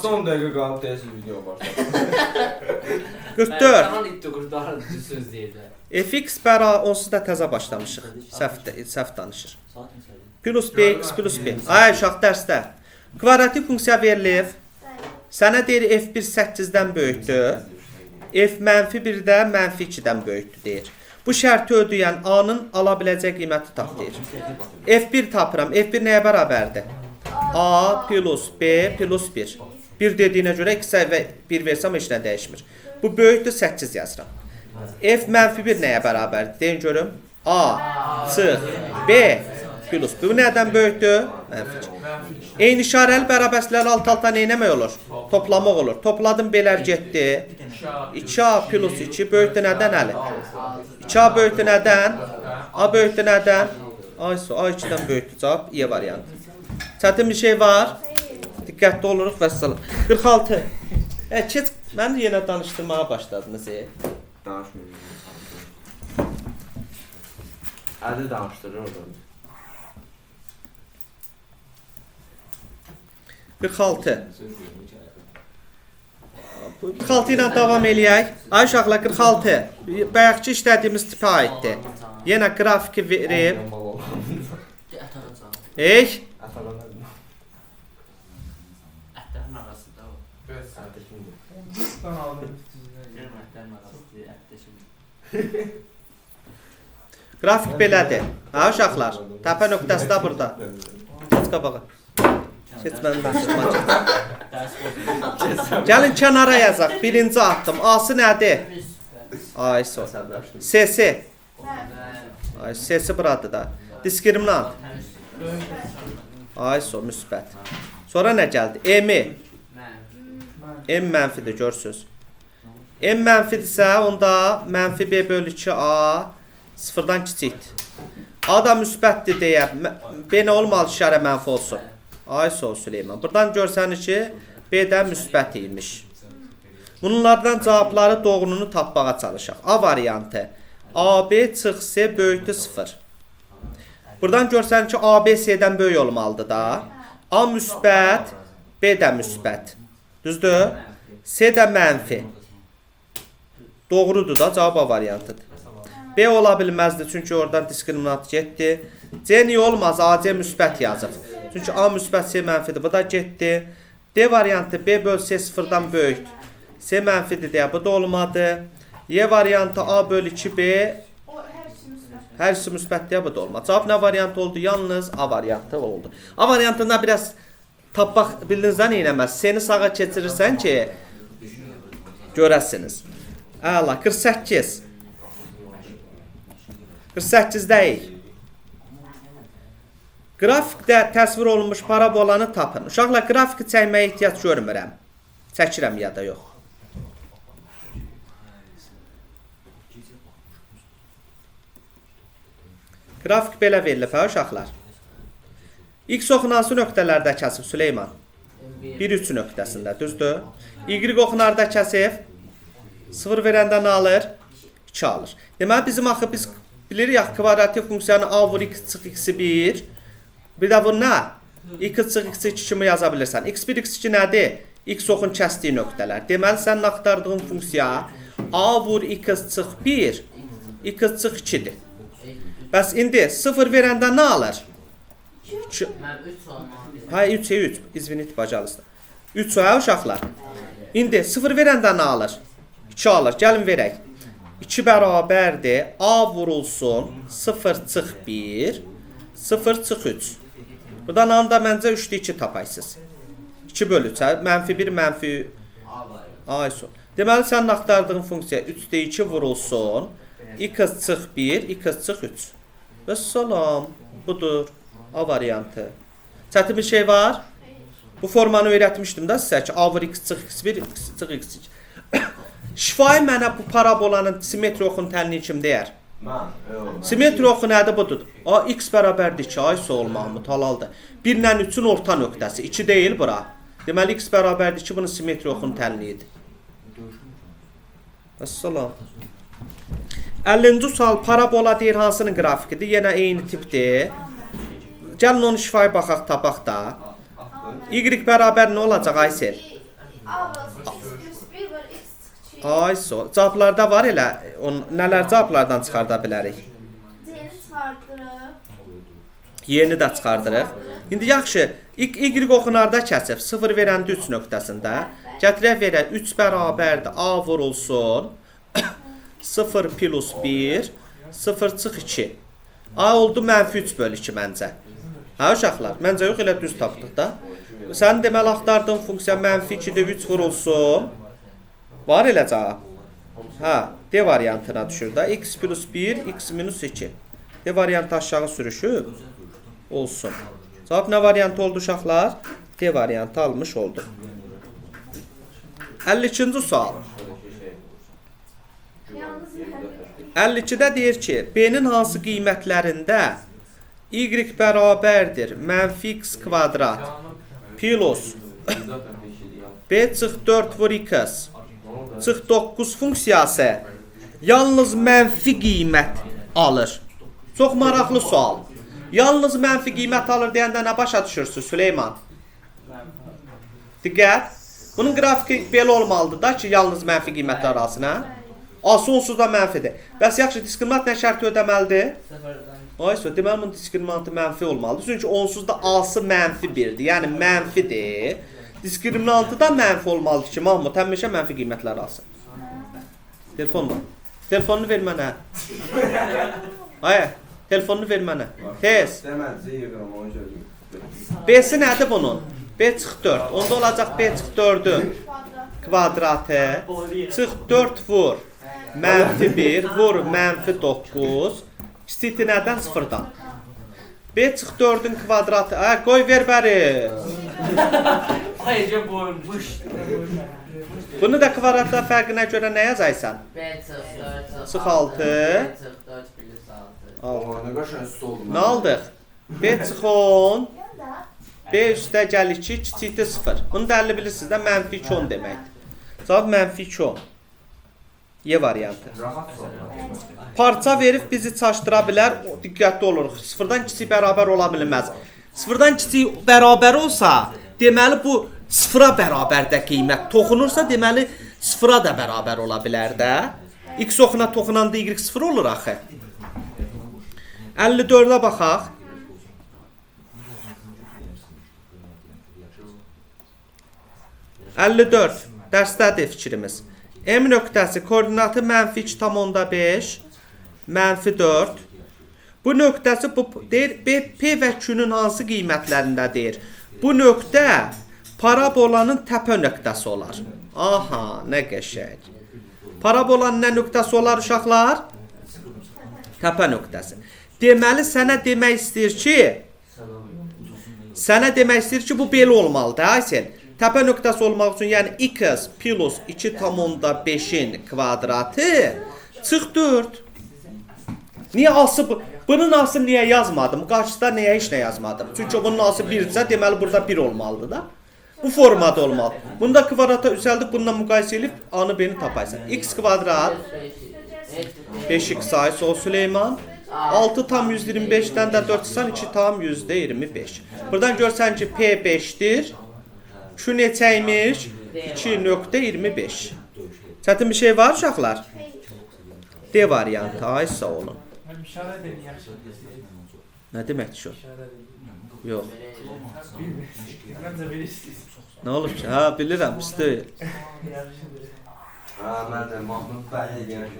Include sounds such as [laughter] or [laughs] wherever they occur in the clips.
Azda 10 dəqiqə qalıb deyəsiz video başladı. 44. Tamam itti kurtarın söz deyəcək. fx bəra onsuz da təzə başlamışıq. Səhv səhv danışır. Plus bx plus b. Ay uşaq dərsdə. Kvadratik funksiya verilir. Sənə deyir f1 8-dən böyükdür. f mənfi 1-də mənfi 2-dən böyükdür deyir. Bu şərti ödəyən a-nın ala biləcək qiyməti tap deyir. f1 tapıram. f1 nəyə bərabərdir? a plus b plus 1. 1 dediyinə görə 2 və 1 versəm heç nə dəyişmir. Bu böyükdür 8 yazıram. f mənfi 1 nəyə bərabərdir? Deyin görüm. a çıx b plus bu nədən böyükdür? Mənfi 2. Eyni işarəli bərabərslər alt-alta nə etmək olur? Toplamaq olur. Topladım belər getdi. 2a plus 2 böyükdür nədən əli? 2a böyükdür nədən? a böyükdür nədən? A 2-dən böyükdür cavab E variantı. Çətin bir şey var. Diqqətli oluruq və salam. 46. E, keç, mən yenə danışdırmağa başladınız. E. Danışmıyorum. Əli danışdırır orada. 46. 46 ilə davam eləyək. Ay uşaqlar 46. Bayaqki işlədiyimiz tipə aiddir. Yenə qrafiki alacağım. Ey, Şimdi. qrafik [laughs] belədir. Ha uşaqlar, təpə nöqtəsi də burada. Keç qabağa. Keç mənim başıma. Dərs olsun. Gəlin kənara yazaq. Birinci addım. A-sı nədir? Ay so. S-si. Ay S-si buradır da. Diskriminant. Ay so müsbət. Sonra nə gəldi? M-i. M mənfidir görsüz. M mənfidirsə onda mənfi B bölü 2A sıfırdan kiçikdir. A da müsbətdir deyə B nə olmalı işarə mənfi olsun. Ay sol Süleyman. Buradan görsəniz ki B də müsbət imiş. Bunlardan cavabları doğrunu tapmağa çalışaq. A variantı. AB çıx C böyükdür 0. Buradan görsən ki AB C-dən böyük olmalıdır da. A müsbət, B də müsbət. Düzdür? C də mənfi. Doğrudur da cavab A variantıdır. B ola bilməzdi çünki oradan diskriminant getdi. C niyə olmaz? AC müsbət yazıb. Çünki A müsbət C mənfidir. Bu da getdi. D variantı B böl C sıfırdan böyükdür. C mənfidir deyə bu da olmadı. Y variantı A bölü 2B O hər şey müsbət. hər ikisi müsbət deyə bu da olmaz. Cavab nə variant oldu? Yalnız A variantı oldu. A variantında biraz tapmaq bildiniz də nə eləməz. Seni sağa keçirirsən ki görəsiniz. Əla 48. 48 deyil. Qrafikdə təsvir olunmuş parabolanı tapın. Uşaqlar qrafiki çəkməyə ehtiyac görmürəm. Çəkirəm ya da yox. Qrafik belə verilib hə uşaqlar. X oxu hansı nöqtələrdə kəsib Süleyman? 1-3 nöqtəsində, düzdür? Y oxu harda kəsib? 0 verəndə alır? 2 alır. Deməli bizim axı biz bilirik kvadratik funksiyanı a vur x çıx x 1. Bir də bu nə? x çıx x 2 kimi yaza bilirsən. x1 x2 nədir? x oxun kəsdiyi nöqtələr. Deməli sənin axtardığın funksiya a vur x çıx 1, x çıx 2-dir. Bəs indi 0 verəndə nə alır? İki- Mən 3 sualım Ha 3 3. İzvinit bacalısın. 3 hə uşaqlar. İndi 0 verəndə nə alır? 2 alır. Gəlin verək. 2 bərabərdir. A vurulsun 0 çıx 1, 0 çıx 3. Buradan anda məncə 3-də 2 tapaysınız. 2 bölü 3, hə? mənfi 1, mənfi Ay so. Deməli sənin axtardığın funksiya 3-də 2 vurulsun. x çıx 1, x çıx 3. Və salam. Budur. A variantı. Çətin bir şey var? Bu formanı öyrətmişdim də sizə ki, A vur x çıx x1, x çıx x2. [coughs] Şifahi mənə bu parabolanın simmetri oxun təlini kim deyər? Mən. yox. Simmetri oxu nədir budur? A x bərabərdir 2, ay sol Mahmud halaldır. 1 ilə 3-ün orta nöqtəsi 2 deyil bura. Deməli x bərabərdir 2 bunun simmetri oxun təlinidir. Əssalam. 50-ci sual parabola deyir hansının qrafikidir? Yenə eyni tipdir. Gəlin onu şifahi baxaq tapaq da. Y bərabər nə olacaq Aysel? A var, x plus 1 var, x küçük. Ay so. Cavablarda var elə on nələr cavablardan çıxarda bilərik? C'ni çıxardırıq. Yeni də çıxardırıq. İndi yaxşı, y, oxunarda kəsib 0 verəndə 3 nöqtəsində gətirək verək 3 bərabərdir A vurulsun [coughs] 0 plus 1 0 çıx 2. A oldu mənfi 3 bölü 2 məncə. Hə uşaqlar, məncə yox elə düz tapdıq da. Sən deməli axtardığın funksiya mənfi 2-də 3 vurulsun. Var elə cavab. Hə, D variantına düşür da. x plus 1, x minus 2. D variantı aşağı sürüşüb olsun. Cavab nə variantı oldu uşaqlar? D variantı almış olduq. 52-ci sual. Yalnız mühəbbət. 52-də deyir ki, B-nin hansı qiymətlərində y bərabərdir mənfi x kvadrat plus b çıx 4 vur x çıx 9 funksiyası yalnız mənfi qiymət alır. Çox maraqlı sual. Yalnız mənfi qiymət alır deyəndə nə başa düşürsüz Süleyman? Diqqət. Bunun qrafiki belə olmalıdır da ki, yalnız mənfi qiymətlər hə? A sonsuz da mənfidir. Bəs yaxşı diskriminant nə şərti ödəməlidir? Deməli bunun diskriminantı mənfi olmalıdır. Çünki onsuz da A-sı mənfi 1-dir. Yəni mənfidir. Diskriminantı da mənfi olmalıdır ki, Mahmud həmişə mənfi qiymətlər alsın. Telefonla. Telefonunu ver mənə. Ay, telefonunu ver mənə. Tez. B-si nədir bunun? B çıx 4. Onda olacaq B çıx 4-ün Kvadrat. kvadratı. Çıx 4 vur. Mənfi 1 vur mənfi 9. İstiti nədən? Sıfırdan. B çıx 4-ün kvadratı. Ay, qoy ver bəri. Ayrıca boyunmuş. Bunu da kvadratda fərqinə görə nə yazaysan? B çıx 4 Çıx altı. B çıx 4 plus 6. Al. Oha, nə qəşəng süt oldu. Nə aldıq? B çıx 10. Yanda B üstə gəl 2, kiçikdir 0. Bunu da əlli bilirsiniz də mənfi 2 10 deməkdir. Cavab mənfi 2 10. Y variantı. Parça verib bizi çaşdıra bilər. Diqqətli oluruq. Sıfırdan kiçik bərabər ola bilməz. Sıfırdan kiçik bərabər olsa, deməli bu sıfıra bərabərdə qiymət toxunursa, deməli sıfıra da bərabər ola bilər də. X oxuna toxunanda y sıfır olur axı. 54-ə baxaq. ...54. Dərsdədir fikrimiz. M nöqtəsi koordinatı mənfi 2,5, mənfi 4. Bu nöqtəsi bu deyir B, P və Q-nun hansı qiymətlərindədir? Bu nöqtə parabolanın təpə nöqtəsi olar. Aha, nə qəşəng. Parabolanın nə nöqtəsi olar uşaqlar? Təpə nöqtəsi. Deməli sənə demək istəyir ki, sənə demək istəyir ki, bu belə olmalıdır, Aysel. Tepe noktası olmak için yani 2x plus 2 tam onda 5'in kvadratı çıx 4. Niyə ası bunun ası niyə yazmadım? Qarşıda niyə heç nə yazmadım? Çünki bunun ası 1-dirsə, deməli burada 1 olmalıdır da. Bu formada olmalı. Bunda kvadrata üsəldik, bununla müqayisə edib a-nı b-ni tapaysan. x kvadrat 5x ay sol Süleyman 6 tam 125'den de 4 çıksan 2 tam %25. Buradan görsen ki P5'tir. Şu neçəymiş? 2.25. Çətin bir şey var uşaqlar? D variantı. Ay sağ olun. Nə demək şu? Yox. Nə olub ki? Hə, bilirəm, pis deyil. Hə, mən də Mahmud bəy deyirəm.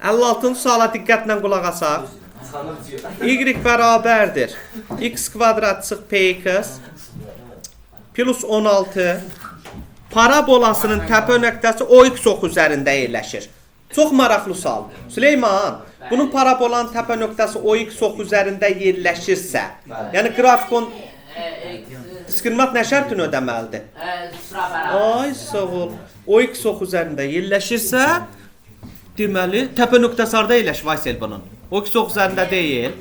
56-cı suala diqqətlə qulaq asaq. Y bərabərdir. x kvadrat çıx px plus 16 parabolasının təpə nöqtəsi OX ox üzərində yerləşir. Çox maraqlı sual. Süleyman, bunun parabolanın təpə nöqtəsi OX ox üzərində yerləşirsə, yəni grafikon diskriminant nə şərtini ödəməlidir? Bərabər. Ay sağ ol. OX ox üzərində yerləşirsə, deməli təpə nöqtəsi harda yerləşir Vaysel bunun? OX ox üzərində deyil.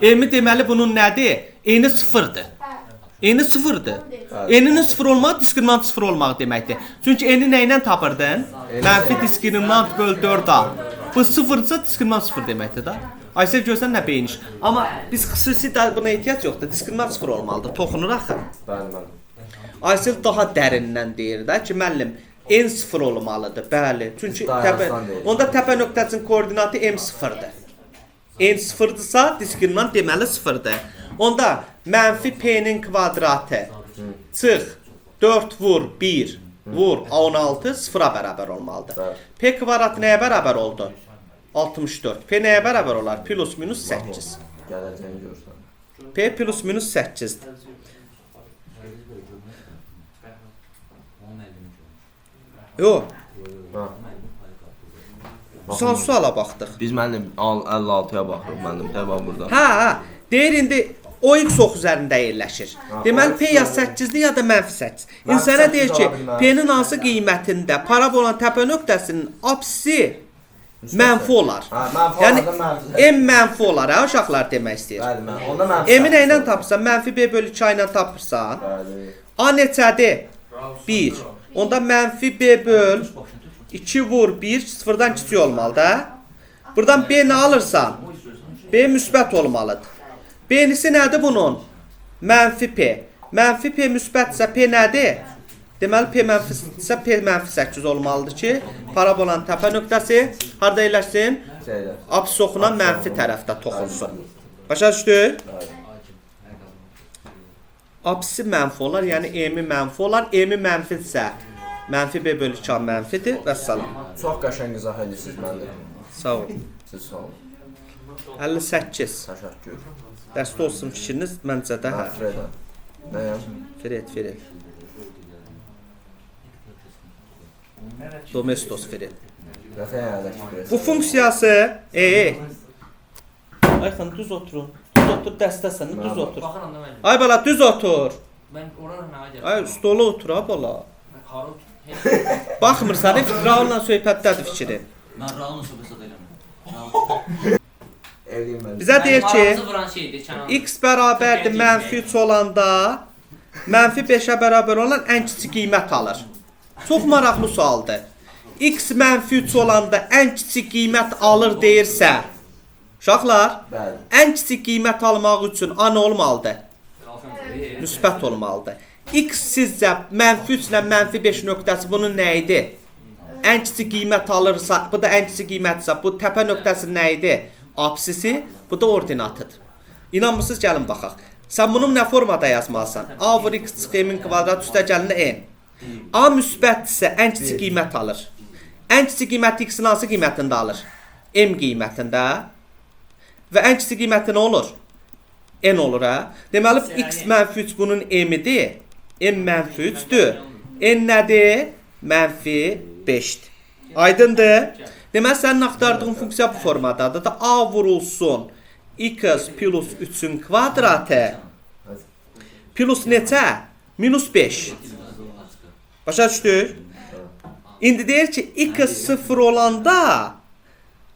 M deməli bunun nədir? Eni sıfırdır. Eni sıfırdır. Eninin sıfır olmaq diskriminant sıfır olmaq deməkdir. Çünki eni nə ilə tapırdın? Mənfi diskriminant böl 4a. Bu sıfırsa diskriminant sıfır deməkdir da. Aysel görsən nə beyniş. Amma biz xüsusi buna ehtiyac yoxdur. Diskriminasiya sıfır olmalıdır. Toxunur axı. Bəli, bəli. Aysel daha dərindən deyir də ki, müəllim n sıfır olmalıdır. Bəli. Çünki təpə onda təpə nöqtəsinin koordinatı m sıfırdır. n sıfırdırsa diskriminant deməli sıfırdır. Onda mənfi p-nin kvadratı çıx 4 vur 1 vur 16 sıfıra bərabər olmalıdır. P kvadratı nəyə bərabər oldu? 64. P nəyə bərabər olar? Plus minus 8. Gələcəyini görsən. P plus minus 8-dir. Yox, Ha. son suala baxdıq. Biz mənim al- 56-ya baxırıq mənim təbii burada. Hə, hə. Deyir indi o x ox üzərində yerləşir. Deməli P ya 8-dir ya da mənfi 8. İndi Mənfi sənə 8 deyir ki. P-nin hansı qiymətində parabolanın təpə nöqtəsinin apsisi mənfi olar. Ha, mənfi Yəni mənfi. M mənfi olar, hə uşaqlar demək istəyir. Bəli, mən. Onda mənfi. M-i nə ilə tapırsan? Mənfi B bölü 2 ilə tapırsan. Bəli. A neçədir? 1. Onda mənfi B böl 2 vur 1 sıfırdan kiçik olmalıdır. hə? Buradan B nə alırsan? B müsbət olmalıdır. B-nisi nədir bunun? Mənfi P. Mənfi P müsbətsə P nədir? Deməli P mənfisə P mənfi 8 olmalıdır ki, parabolanın təpə nöqtəsi harda yerləşsin? Oxunan mənfi tərəfdə toxunsun. Başa düşdük? Apsisi mənfi olar, yəni M-i mənfi olar. M-i mənfidirsə, mənfi B bölü 2 mənfidir və salam. Çox qəşəng izah edirsiniz müəllim. Sağ ol. Siz sağ olun. 58. Təşəkkür. Dəstə olsun fikriniz məncə də hə. Fredə. Nəyəm? Fred, Fred. Domestos Fred. Bu funksiyası, e, e. Ayxan düz oturun. Otur dəstəsən, düz otur. Baxıram da mən. Ay bala düz otur. Mən ora nə edirəm? Ay stola otur ha bala. Harun. [laughs] Baxmırsan, e, Raul'la söhbətdədir fikrin. Mən Raulun söhbət edirəm. Mən. Bizə deyir ki, x bərabərdir mənfi 3 olanda mənfi 5-ə bərabər olan ən kiçik qiymət alır. Çox maraqlı sualdır. x mənfi 3 olanda ən kiçik qiymət alır deyirsə, uşaqlar, Bəli. ən kiçik qiymət almaq üçün a nə olmalıdır? Müsbət olmalıdır. x sizcə mənfi 3 ilə mənfi 5 nöqtəsi bunun nə idi? Ən kiçik qiymət alırsa, bu da ən kiçik qiymətsə, bu təpə nöqtəsi nə idi? Apsisi, bu da ordinatıdır. İnanmırsınız, gəlin baxaq. Sən bunu nə formada yazmalısan? A vur x çıx m-in kvadrat üstə gəlinə n. A müsbətdirsə ən kiçik qiymət alır. Ən kiçik qiymət x-in hansı qiymətində alır? M qiymətində. Və ən kiçik qiyməti nə olur? N olur hə? Deməli x mənfi 3 bunun m-idir. M mənfi 3-dür. N nədir? Mənfi 5-dir. Aydındır? Deməli sənin axtardığın funksiya bu formadadır da a vurulsun x plus 3-ün kvadratı plus neçə? Minus 5. Başa düşdük? İndi deyir ki x 0 olanda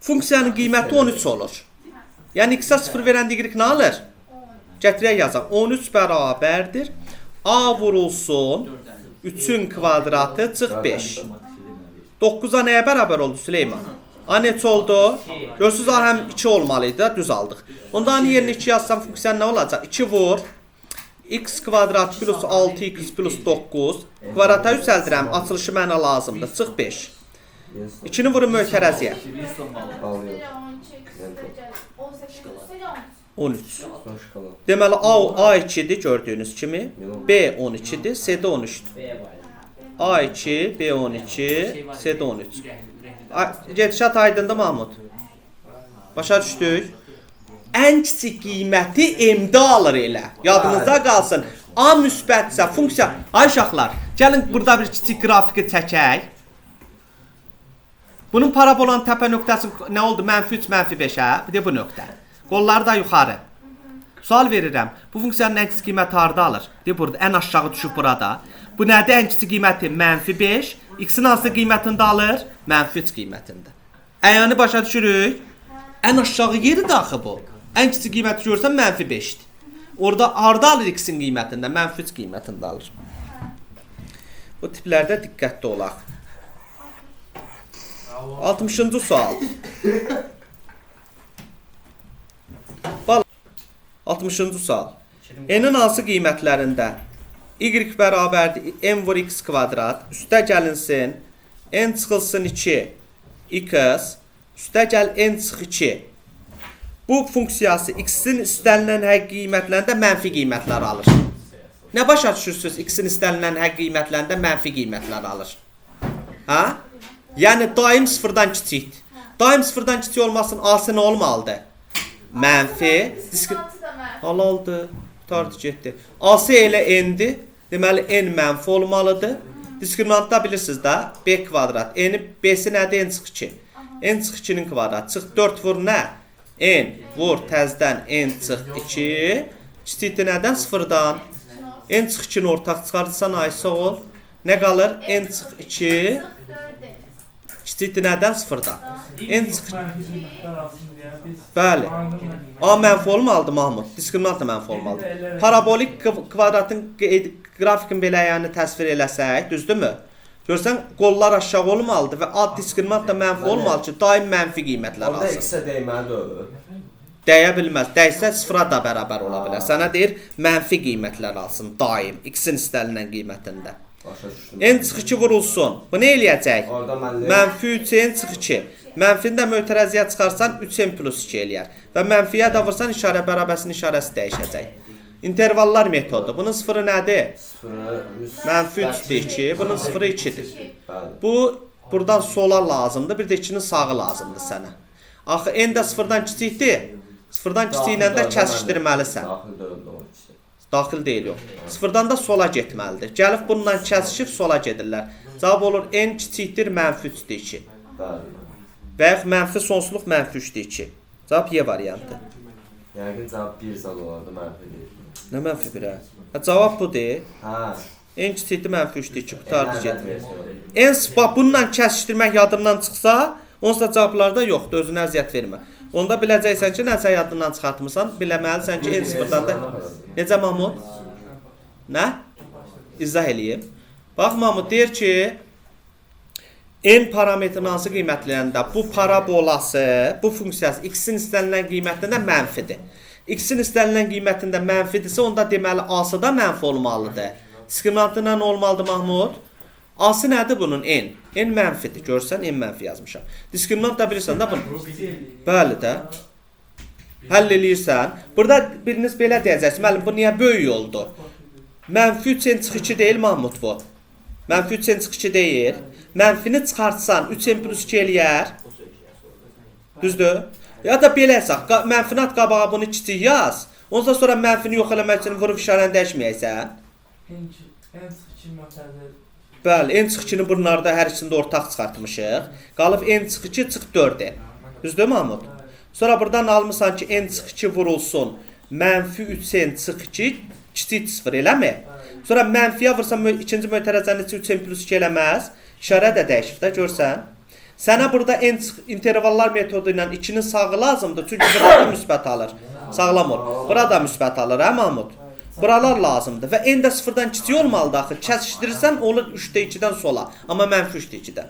funksiyanın qiyməti 13 olur. Yəni x-ə 0 verəndə y nə alır? Gətirək yazaq. 13 bərabərdir. A vurulsun 3-ün kvadratı çıx 5. 9-a nəyə bərabər oldu Süleyman? A neçə oldu? Görürsüz A həm 2 olmalı idi, düz aldıq. Onda A-nın yerinə 2 yazsam funksiya nə olacaq? 2 vur x kvadrat plus 6x plus 9 kvadrata yüksəldirəm. Açılışı mənə lazımdır. Çıx 5. 2-ni vurun. 18 üstəgəl 13. Son şokolad. Deməli A A2-dir gördüyünüz kimi. B 12-dir, C də 13-dür. A2, B12, C də 13. Ay- Gedişat aydındır Mahmud. Başa düşdük? Ən kiçik qiyməti M-də alır elə. Yadınızda qalsın. A müsbətsə funksiya. Ay uşaqlar, gəlin burada bir kiçik qrafiki çəkək. Bunun parabolanın təpə nöqtəsi nə oldu? Mənfi 3, mənfi 5-ə. Bir də bu nöqtə. Qolları da yuxarı. Sual verirəm. Bu funksiyanın ən kiçik qiyməti harda alır? De burada ən aşağı düşüb burada. Bu nədir ən kiçik qiyməti? Mənfi 5. X-in hansı qiymətində alır? Mənfi 3 qiymətində. Əyanı başa düşürük. Ən aşağı yeri də axı bu. Ən kiçik qiyməti görsən mənfi 5-dir. Orada harda alır X-in qiymətində? Mənfi 3 qiymətində alır. Bu tiplərdə diqqətli olaq. 60-cı sual. 60-cı sual. N-in hansı qiymətlərində y bərabərdir m vur x kvadrat üstə gəlinsin n çıxılsın 2 x üstə gəl n çıx 2 bu funksiyası x-in istənilən həqiqi qiymətlərində mənfi qiymətlər alır. Nə başa düşürsüz x-in istənilən həqiqi qiymətlərində mənfi qiymətlər alır? Ha? Yəni daim sıfırdan kiçikdir. Daim sıfırdan kiçik olmasın A-sı nə olmalıdır? Mənfi. Disk mən. halaldır. Qutardı getdi. A-sı elə n-dir. Deməli n mənfi olmalıdır. Diskriminantda bilirsiniz də b kvadrat. N b-si nədir? n çıx 2. n çıx 2-nin kvadratı. Çıx 4 vur nə? n vur təzdən n çıx 2. Kiçikdir nədən? Sıfırdan. n çıx 2-ni ortaq çıxardırsan aysa ol. Nə qalır? n çıx 2 Kiçikdir nədən? Sıfırdan. En biz Bəli. A mənfi olmalıdır Mahmud. Diskriminant da mənfi olmalıdır. Parabolik kv- kvadratın qe- qrafikin belə yəni təsvir eləsək, düzdürmü? Görsən qollar aşağı olmalıdır və ad diskriminant da mənfi olmalı ki, daim mənfi qiymətlər alsın. X-ə dəyməlidir. Dəyə bilməz. Dəysə sıfıra da bərabər ola bilər. Sənə deyir mənfi qiymətlər alsın daim x-in istənilən qiymətində. N çıx 2 vurulsun. Bu nə eləyəcək? Mənfi 3 n çıx 2. Mənfini də mötərəziyə çıxarsan 3 n plus 2 eləyər. Və mənfiyə də vursan işarə bərabəsinin işarəsi dəyişəcək. İntervallar metodu. Bunun sıfırı nədir? Mənfi 3-dür 2, bunun sıfırı 2-dir. Bəli. Bu buradan sola lazımdır, bir də 2-nin sağı lazımdır sənə. Axı n də sıfırdan kiçikdir. Sıfırdan kiçiklə də kəsişdirməlisən. Daxil deyil yox. Sıfırdan da sola getməlidir. Gəlib bununla kəsişib sola gedirlər. Cavab olur n kiçikdir mənfi 3-dür 2. Bəli. Və yaxud mənfi sonsuzluq mənfi 3-dür 2. Cavab Y variantı. Yəqin cavab 1 zad olardı mənfi deyil. Nə mənfi 1-ə? Hə cavab budur. Hə. n kiçikdir mənfi 3-dür 2. Qutardı getmir. bax bununla kəsişdirmək yadından çıxsa, onsuz da cavablarda yoxdur, özünə əziyyət vermə. Onda biləcəksən ki, nəsə yadından çıxartmısan, biləməlisən ki, n sıfırdan da necə Mahmud? Nə? İzah eləyim. Bax Mahmud deyir ki, n parametrin hansı qiymətlərində bu parabolası, bu funksiyası x-in istənilən qiymətində mənfidir. X-in istənilən qiymətində mənfidirsə, onda deməli A-sı da mənfi olmalıdır. Diskriminantı nə olmalıdır Mahmud? A-sı nədir bunun? N. N mənfidir. Görsən n mənfi yazmışam. Diskriminant da bilirsən də bunu. Bəli də. Həll eləyirsən. Burada biriniz belə deyəcəksiniz. Müəllim, bu niyə böyük oldu? Mənfi 3 n çıx 2 deyil Mahmud bu. Mənfi 3 n çıx 2 deyil. Mənfini çıxartsan 3 n plus 2 eləyər. Düzdür? Ya da belə hesab. qa- Mənfini at qabağa bunu kiçik yaz. Ondan sonra mənfini yox eləmək üçün vurub işarəni dəyişməyəcəksən. En en sıx məsələdə Bəli, n çıx 2-ni bunlarda hər ikisində ortaq çıxartmışıq. Qalıb n çıx 2 çıx 4-ə. Düzdür Mahmud? Sonra buradan almısan ki n çıx 2 vurulsun. Mənfi 3 n çıx 2 kiçik 0 eləmi? Sonra mənfiyə vursan ikinci mötərəzənin içi 3 n plus 2 eləməz. İşarə də dəyişib də görsən. Sənə burada n intervallar metodu ilə 2-nin sağı lazımdır. Çünki burada müsbət alır. Sağlam ol. Burada müsbət alır, hə Mahmud? Buralar lazımdır və n də sıfırdan kiçik olmalıdır axı. Kəsişdirirsən olur 3-də 2-dən sola, amma mənfi 3-də 2-dən.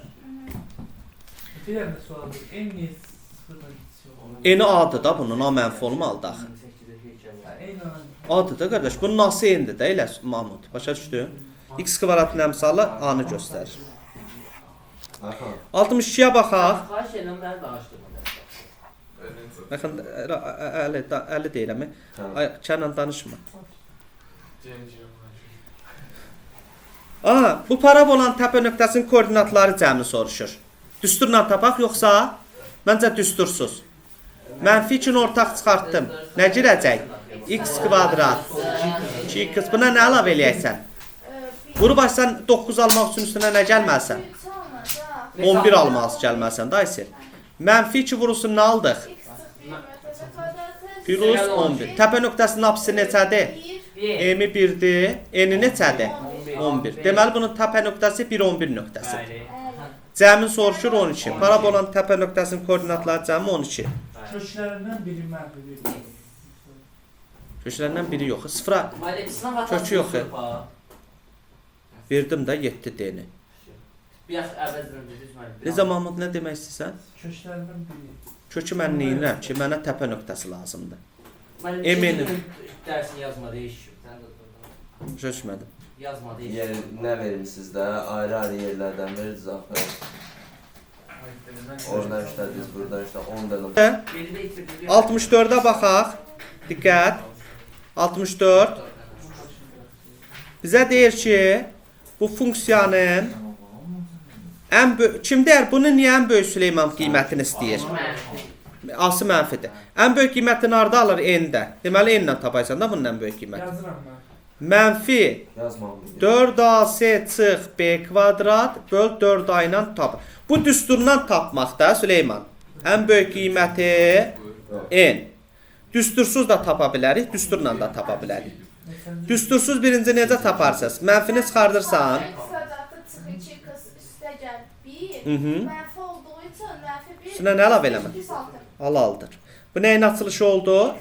bir dənə sual var. En niyə sıfırdan geçiyor? N adı da bunun a mənfi olmalıdır axı. En ana Adı da qardaş, bunun a-sı n-dir də elə Mahmud. Başa düşdün? x kvadratın əmsalı a-nı göstərir. Aha. 62-yə baxaq. Xahiş edirəm, məni danışdırma. Baxın, əli əli deyirəm. Kənan danışma. Aha, bu parabolanın təpə nöqtəsinin koordinatları cəmi soruşur. Düsturla tapaq yoxsa məncə düstursuz. Mənfi 2-ni ortaq çıxartdım. Nə girəcək? x kvadrat 2x buna nə əlavə eləyəcəksən? Vurub açsan 9 almaq üçün üstünə nə gəlməlisən? 3 olmaz ha. 11 almalısı gəlməlisən da Aysel. Mənfi 2 vurulsun nə aldıq? Plus 11. Təpə nöqtəsinin apsisi neçədir? 1. M-i 1-dir, N-i neçədir? 11. Deməli bunun təpə nöqtəsi 1-11 nöqtəsidir. Cəmin soruşur 12. Parabolanın təpə nöqtəsinin koordinatları cəmi 12. köklərindən biri mənfi bir. Köşələrindən biri yox. Sıfıra Kökü yox, verdim də 7 D-ni. Bir yaş əvəzlə düz mən. Necə Mahmud nə demək istəyirsən? Köklərindən biri. Kökü mən neyirəm ki, mənə təpə nöqtəsi lazımdır. Eminim. ikinci gün dərsini yazmadı, iş. Sən də Çözmədim. yazmadı, iş. Yer, nə vermisiniz də? Ayrı-ayrı yerlərdən verirsiniz axı. Oradan işlədiniz, buradan işlə 10 dənə. Biri də itirdi. 64-ə baxaq. Diqqət. 64 bizə deyir ki, bu funksiyanın ən kim deyər bunu niyə ən böyük Süleyman qiymətini istəyir? Ası mənfidir. Ən böyük qiymətini harda alır? N-də. Deməli N-lə tapaysan da bunun ən böyük qiyməti. Yazıram ben. Mənfi Yazmamız. 4AC çıx B kvadrat böl 4A ilə tap. Bu düsturdan tapmaq da Süleyman. Ən böyük qiyməti N. Düstursuz da tapa bilərik, düsturla da tapa bilərik. Düstursuz birinci necə taparsınız? Mənfini çıxardırsan, X kvadratı çıx 2 qız üstə gəl 1. Hı hı. Mənfi olduğu üçün mənfi 1. Üstünə nə əlavə eləmə? Halaldır. Bu nəyin açılışı oldu?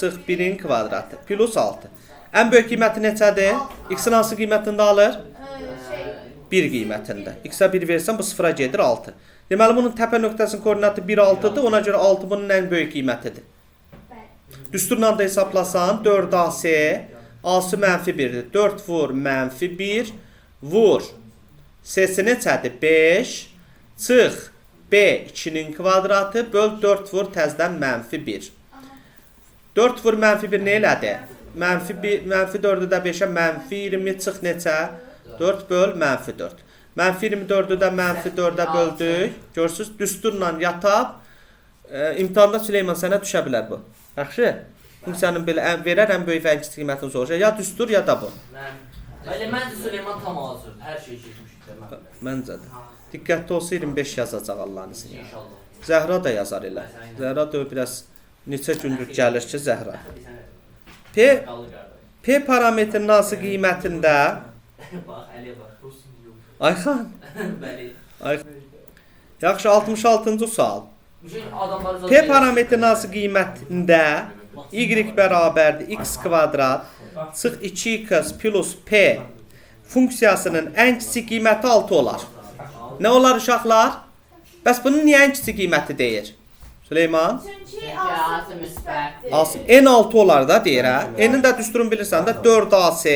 Çıx 1-in kvadratı plus 6. Ən böyük qiyməti neçədir? X-in hansı qiymətində alır? Ee, şey 1 qiymətində. X-ə 1 versən bu sıfıra gedir 6. Deməli bunun təpə nöqtəsinin koordinatı 1 6-dır. Ona görə 6 bunun ən böyük qiymətidir. Düsturla da hesablasan 4AC A-sı mənfi 1-dir. 4 vur mənfi 1 vur. S-si neçədir? 5 çıx B 2-nin kvadratı böl 4 vur təzədən mənfi 1. 4 vur mənfi 1 nə elədi? Mənfi 1 mənfi 4-ü də 5-ə mənfi 20 çıx neçə? 4 böl mənfi 4. Mənfi 24-ü də mənfi 4-ə böldük. Görürsüz, düsturla yatab. E, imtahanda Süleyman sənə düşə bilər bu. Yaxşı? Funksiyanın belə ən verər ən böyük və ən kiçik qiymətini soruşur. Ya düstur ya da bu. Mən Bəli, məncə Süleyman tam hazır. Hər şey keçmişdir mən. Məncə də. Diqqətli olsa 25 yazacaq Allahın izniyle. İnşallah. Zəhra da yazar elə. Zəhra da biraz neçə gündür gəlir ki Zəhra. P. P parametrinin hansı qiymətində? [laughs] Bax, Əliyə bax. Ayxan. [laughs] Bəli. Yaxşı 66-cı sual. Şey P parametrinin hansı qiymətində y bərabərdir x kvadrat çıx 2x plus p funksiyasının ən kiçik qiyməti 6 olar. Nə olar uşaqlar? Bəs bunun niyə ən kiçik qiyməti deyir? Süleyman? Çünki altı müsbətdir. As N6 olar da deyir hə. N-in də düsturunu bilirsən də 4AC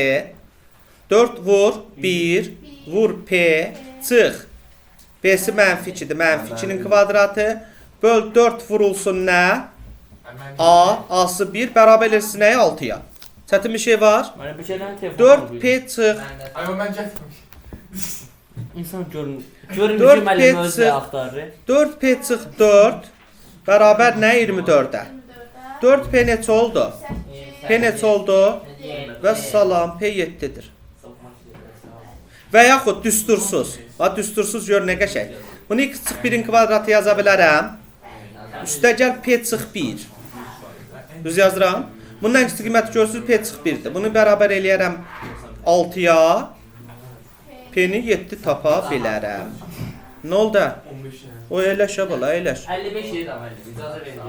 4 vur 1 vur P çıx. P-si mənfi 2-dir. Mənfi 2-nin kvadratı böl 4 vurulsun nə? A, A-sı 1 bərabər eləsin nəyə 6-ya. Çətin bir şey var? Mənə bir şeydən telefon 4P çıx. Ay o mən getməmiş. İnsan görün. Görün Dörd ki müəllim özü axtarır. 4P çıx 4 bərabər nə 24-ə? 24-ə. 4P neçə oldu? P neçə oldu? Və salam P 7-dir. Və yaxud düstursuz. Ha düstursuz gör nə qəşəng. Bunu x çıx 1-in kvadratı yaza bilərəm. Üstə gəl P çıx 1. Düz yazıram. Bunun ən kiçik qiyməti görürsüz P çıx 1-dir. Bunu bərabər eləyərəm 6-ya. P-ni 7 tapa bilərəm. Nə oldu? 15 yəni. O eləşə bala, eləş. 55 idi amma. İcazə verin.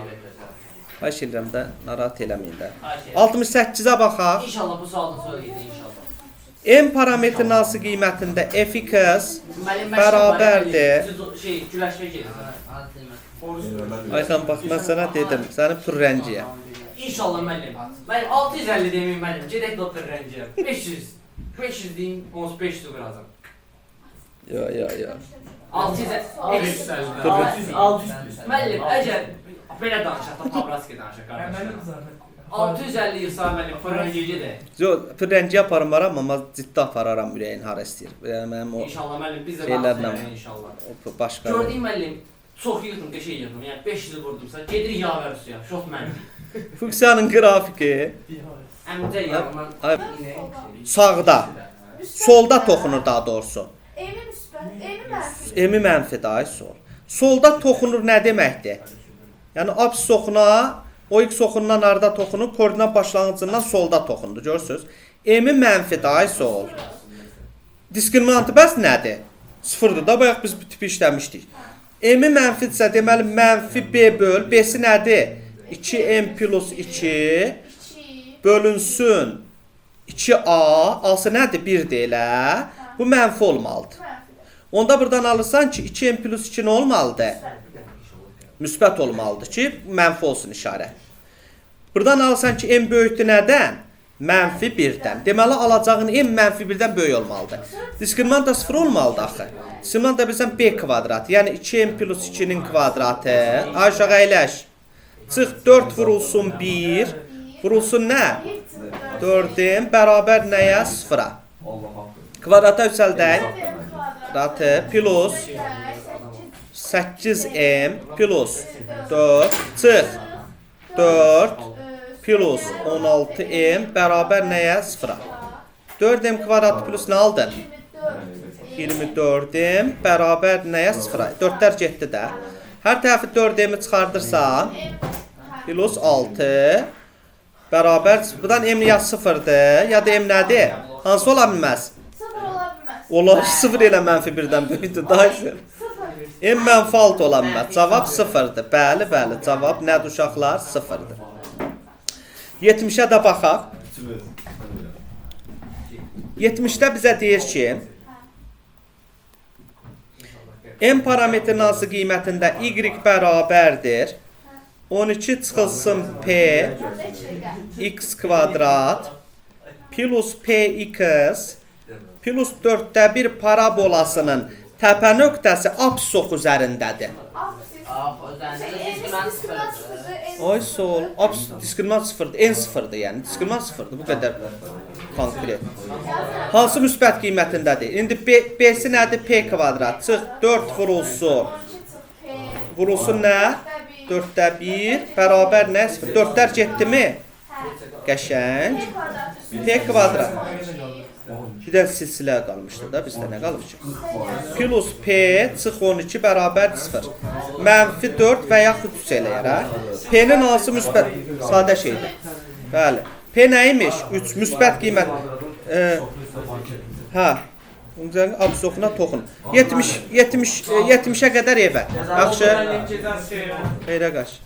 Xahiş edirəm də narahat eləməyin də. Ayşə. 68-ə baxaq. İnşallah bu sualdan sonra gedək inşallah. M parametrinin hansı qiymətində fx Müəllim Bərabərdir. Şey güləşmə gedir. Ayxan bax mən sənə dedim, səni pürrənciyə. İnşallah müəllim. Müəllim 650 deməyim müəllim. Gedək doktor rənciyə. 500. 500 deyim, onsuz 500 vuracam. Yo yo yo. 600. 600. 600. Müəllim, əgər belə danışaq da Pabraski danışaq qardaşlar. benim zahmet. 650 yılsa müəllim fırıncıya gedək. Yo pürrənciyə aparmaram, amma ciddi apararam ürəyin hara istəyir. Yəni mənim o, İnşallah müəllim biz də baxacağıq inşallah. başqa. Gördüyüm müəllim çox yığdım, qəşəng yığdım. Yəni 500 vurdumsa gedirik yağ suya. Şok mənim. Funksiyanın qrafiki Əmcə yağman. Ay- sağda, solda toxunur daha doğrusu. Emi müsbət, emi mənfi. Emi mənfi day sol. Solda toxunur nə deməkdir? Yəni abs soxuna, o x soxundan arada toxunur, koordinat başlanğıcından solda toxundu. Görürsüz? Emi mənfi day sol. Diskriminantı bəs nədir? Sıfırdır da, bayaq biz bu tipi işləmişdik. M-i mənfidirsə, deməli mənfi B böl, B-si nədir? 2M plus 2 2. bölünsün 2A, alsa nədir? 1-dir elə. Bu mənfi olmalıdır. Onda buradan alırsan ki 2M plus 2 nə olmalıdır? Müsbət olmalıdır ki, mənfi olsun işarə. Buradan alsan ki m böyükdür nədən? Mənfi 1-dən. Deməli alacağın m mənfi 1-dən böyük olmalıdır. Diskriminant da 0 olmalıdır axı. Diskriminant da bilirsən b kvadrat. Yəni 2m plus 2-nin kvadratı. Aşağı əyləş. Çıx 4 vurulsun 1. Vurulsun nə? 4m bərabər nəyə? 0-a. Kvadrata yüksəldək. Kvadratı plus 8m plus 4 çıx 4 plus 16m bərabər nəyə? 0-a. 4m kvadrat plus nə aldın? 24m bərabər nəyə? 0-a. 4-lər getdi də. Hər tərəfi 4m çıxardırsan plus 6 bərabər buradan m ya 0-dır, ya da m nədir? Hansı ola bilməz? Sıfır olabilmez. Olar 0 ilə mənfi 1-dən böyükdür. Daha yaxşı. M mənfi 6 ola bilməz. Cavab 0-dır. Bəli, bəli. Cavab nədir uşaqlar? 0-dır. 70-ə də baxaq. 70-də bizə deyir ki, M parametrinin hansı qiymətində y bərabərdir 12 çıxılsın p x kvadrat plus px plus 4-də 1 parabolasının təpə nöqtəsi apsok üzərindədir. Ay sol, aps diskriminant sıfırdır, en sıfırdır yəni. Diskriminant sıfırdır, bu qədər konkret. Hansı müsbət qiymətindədir? İndi B, B-si nədir? P kvadrat. Çıx 4 vurulsun. Vurulsun nə? 4-də 1 bərabər nə? 0. 4-lər getdimi? Qəşəng. P kvadrat. Bir də silsilə qalmışdı da, bizdə nə qalıb ki? Plus P çıx 12 bərabər 0. Mənfi 4 və yaxud 3 eləyərək. P-nin hansı müsbət? Sadə şeydir. Bəli. P nə imiş? 3 müsbət qiymət. E, hə. Ondan absoxuna toxun. 70 70 e, 70-ə qədər evə. Yaxşı. Xeyrə qaç.